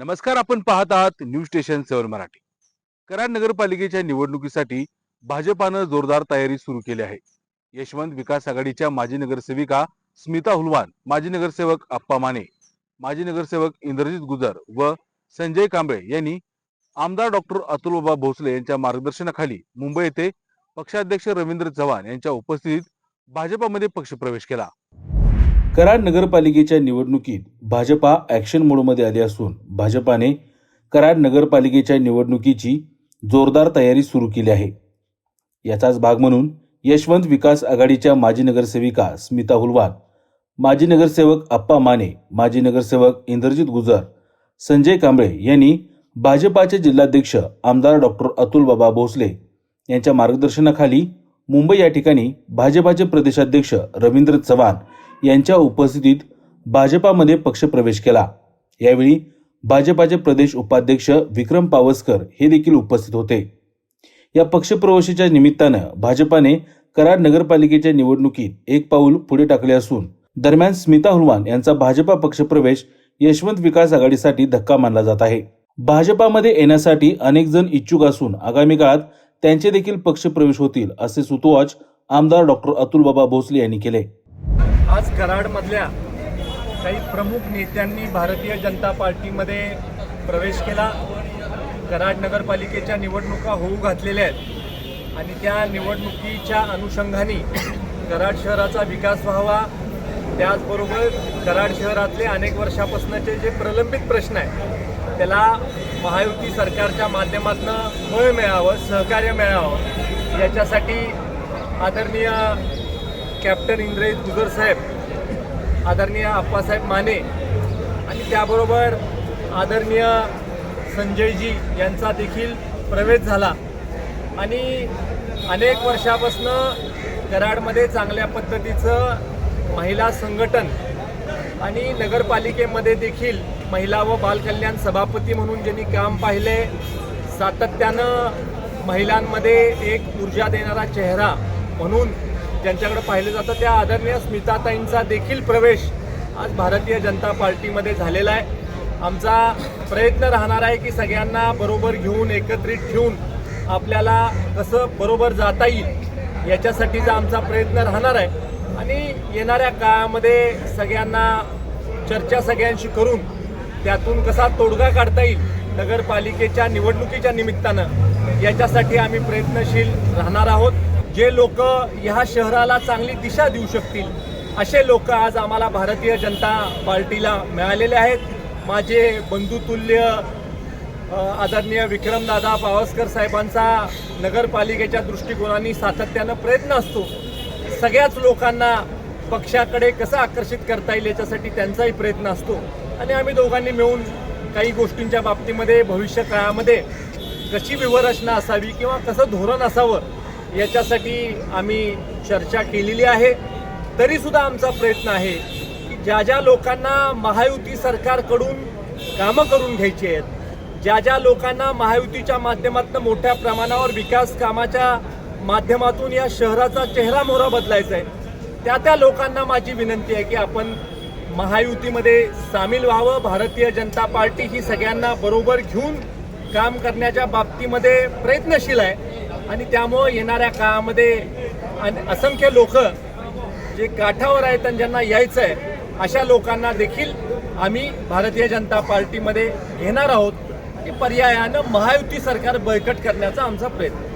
नमस्कार आपण पाहत आहात news station seven Marathi. Karad नगरपालिकेच्या निवडणुकीसाठी भाजपानं जोरदार तयारी सुरू केली आहे. यशवंत विकास आघाडीच्या माजी नगरसेविका स्मिता हुलवान माजी नगरसेवक आप्पा माने माजी नगरसेवक इंद्रजित गुजर व संजय कांबळे यांनी आमदार डॉक्टर अतुलबाबा भोसले यांच्या मार्गदर्शनाखाली मुंबई येथे पक्षाध्यक्ष रवींद्र चव्हाण यांच्या उपस्थितीत भाजपामध्ये पक्षप्रवेश केला. कराड नगरपालिकेच्या निवडणुकीत भाजपा ॲक्शन मोडमध्ये आली असून भाजपाने कराड नगरपालिकेच्या निवडणुकीची जोरदार तयारी सुरू केली आहे. याचाच भाग म्हणून यशवंत विकास आघाडीच्या माजी नगरसेविका स्मिता हुलवान माजी नगरसेवक आप्पा माने माजी नगरसेवक इंद्रजित गुजर संजय कांबळे यांनी भाजपाचे जिल्हाध्यक्ष आमदार डॉक्टर अतुल बाबा भोसले यांच्या मार्गदर्शनाखाली मुंबई या ठिकाणी भाजपाचे प्रदेशाध्यक्ष रवींद्र चव्हाण यांच्या उपस्थितीत भाजपामध्ये पक्षप्रवेश केला. यावेळी भाजपाचे प्रदेश उपाध्यक्ष विक्रम पावसकर हे देखील उपस्थित होते. या पक्षप्रवेशाच्या निमित्तानं भाजपाने कराड नगरपालिकेच्या निवडणुकीत एक पाऊल पुढे टाकले असून दरम्यान स्मिता हुलवान यांचा भाजपा पक्षप्रवेश यशवंत विकास आघाडीसाठी धक्का मानला जात आहे. भाजपामध्ये येण्यासाठी अनेक जण इच्छुक असून आगामी काळात त्यांचे देखील पक्षप्रवेश होतील असे सुतोवाच आमदार डॉक्टर अतुलबाबा भोसले यांनी केले. आज कराडमधल्या काही प्रमुख नेत्यांनी भारतीय जनता पार्टीमध्ये प्रवेश केला. कराड नगरपालिकेच्या निवडणुका होऊ घातलेल्या आहेत. आणि त्या निवडणुकीच्या अनुषंगाने कराड शहराचा विकास व्हावा. त्याचबरोबर कराड शहरातले अनेक वर्षापासूनचे जे प्रलंबित प्रश्न आहेत त्याला महायुती सरकारच्या माध्यमातून बळ मिळावं सहकार्य मिळावं याच्यासाठी आदरणीय कॅप्टन इंद्रजित गुजर साहेब आदरणीय आप्पासाहेब माने आणि त्याबरोबर आदरणीय संजयजी यांचा देखील प्रवेश झाला. आणि अनेक वर्षापासनं कराडमध्ये चांगल्या पद्धतीचं महिला संघटन आणि नगरपालिकेमध्ये देखील महिला व बालकल्याण सभापती म्हणून ज्यांनी काम पाहिले सातत्यानं महिलांमध्ये एक ऊर्जा देणारा चेहरा म्हणून ज्यांच्याकडे पाहिलं जातं त्या आदरणीय स्मिताताईंचा देखील प्रवेश आज भारतीय जनता पार्टीमध्ये झालेला आहे. आमचा प्रयत्न राहणार आहे की सगळ्यांना बरोबर घेऊन एकत्रित ठेवून आपल्याला कसं बरोबर जाता येईल याच्यासाठीचा आमचा प्रयत्न राहणार आहे. आणि येणाऱ्या काळामध्ये सगळ्यांना चर्चा सगळ्यांशी करून त्यातून कसा तोडगा काढता येईल नगरपालिकेच्या निवडणुकीच्या निमित्तानं याच्यासाठी आम्ही प्रयत्नशील राहणार आहोत. जे लोक ह्या शहराला चांगली दिशा देऊ शकतील असे लोक आज आम्हाला भारतीय जनता पार्टीला मिळालेले आहेत. माझे बंधुतुल्य आदरणीय विक्रमदादा पावसकर साहेबांचा नगरपालिकेच्या दृष्टिकोनाने सातत्यानं प्रयत्न असतो. सगळ्याच लोकांना पक्षाकडे कसं आकर्षित करता येईल याच्यासाठी त्यांचाही प्रयत्न असतो. आणि आम्ही दोघांनी मिळून काही गोष्टींच्या बाबतीमध्ये भविष्य काळामध्ये कशी विवरचना असावी किंवा कसं धोरण असावं याच्यासाठी आम्ही चर्चा केलेली आहे. तरीसुद्धा आमचा प्रयत्न आहे की ज्या ज्या लोकांना महायुती सरकारकडून कामं करून घ्यायची आहेत ज्या ज्या लोकांना महायुतीच्या माध्यमातून मोठ्या प्रमाणावर विकास कामाच्या माध्यमातून या शहराचा चेहरा मोहरा बदलायचा आहे त्या त्या लोकांना माझी विनंती आहे की आपण महायुतीमध्ये सामील व्हावं. भारतीय जनता पार्टी ही सगळ्यांना बरोबर घेऊन काम करण्याच्या बाबतीमध्ये प्रयत्नशील आहे. आणि त्यामुळं येणाऱ्या काळामध्ये आणि असंख्य लोक जे काठावर आहेत आणि ज्यांना यायचं आहे अशा लोकांना देखील आम्ही भारतीय जनता पार्टीमध्ये घेणार आहोत की पर्यायानं महायुती सरकार बळकट करण्याचा आमचा प्रयत्न.